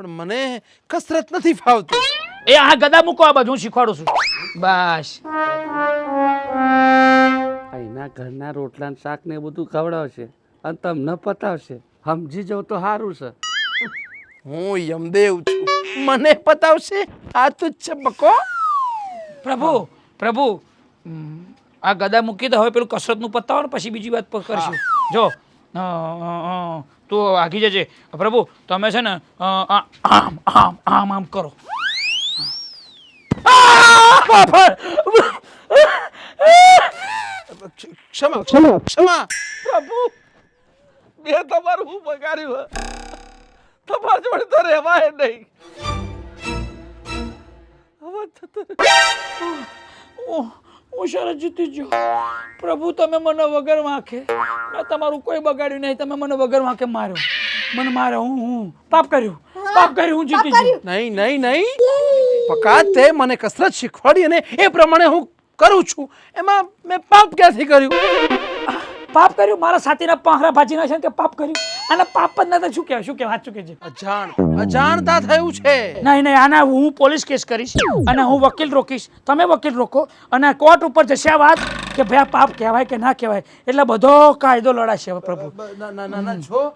પણ મને કસરત નથી ફાવતી. એ આ ગદા મૂકો આ બાજુ હું શીખવાડું છું. બસ. અહીંના ઘરના રોટલા ને શાક ને એ બધું ખવડાવશે અને તમને પતાવશે. સમજી જાવ તો સારું છે. હું યમદેવ છું. મને પતાવશે? આ તું જ છે બકો. પ્રભુ પ્રભુ આ ગદા મૂકી દે હવે પેલું કસરતનું પતાવો ને પછી બીજી વાત કરીશું. જો તું વાગી જજે. પ્રભુ, તમે છે ને આમ આમ આમ આમ કરો. ક્ષમા ક્ષમા ક્ષમા. પ્રભુ, મેં તમારું હું બગાડ્યું? તમારા જોડે તો રહેવાય નહીં. થતું હું શરત જીતી ગયો. પ્રભુ તમે મને વગર વાંખે. મેં તમારું કોઈ બગાડ્યું નહીં. તમે મને વગર વાંખે માર્યો. મને માર્યો. હું હું. પાપ કર્યું. પાપ કર્યું. હું જીતી ગયો. નહીં નહીં નહીં. પકા તે મને કસરત શીખવાડી અને એ પ્રમાણે હું કરું છું. એમાં મેં પાપ ક્યાંથી કર્યું? પાપ કર્યું? મારા સાથીના પાંખરા ભાજીના છે કે પાપ કર્યું? અને પાપ જ નતા. શું કહેવાય? શું કહેવાય? ચૂકે છે અજાણ અજાણતા થયું છે. નહીં નહીં આના હું પોલીસ કેસ કરીશ અને હું વકીલ રોકીશ. તમે વકીલ રોકો અને કોર્ટ ઉપર જશે આ વાત કે ભાઈ આ પાપ કહેવાય કે ના કહેવાય? એટલે બધો કાયદો લડાશે પ્રભુ. ના ના ના જો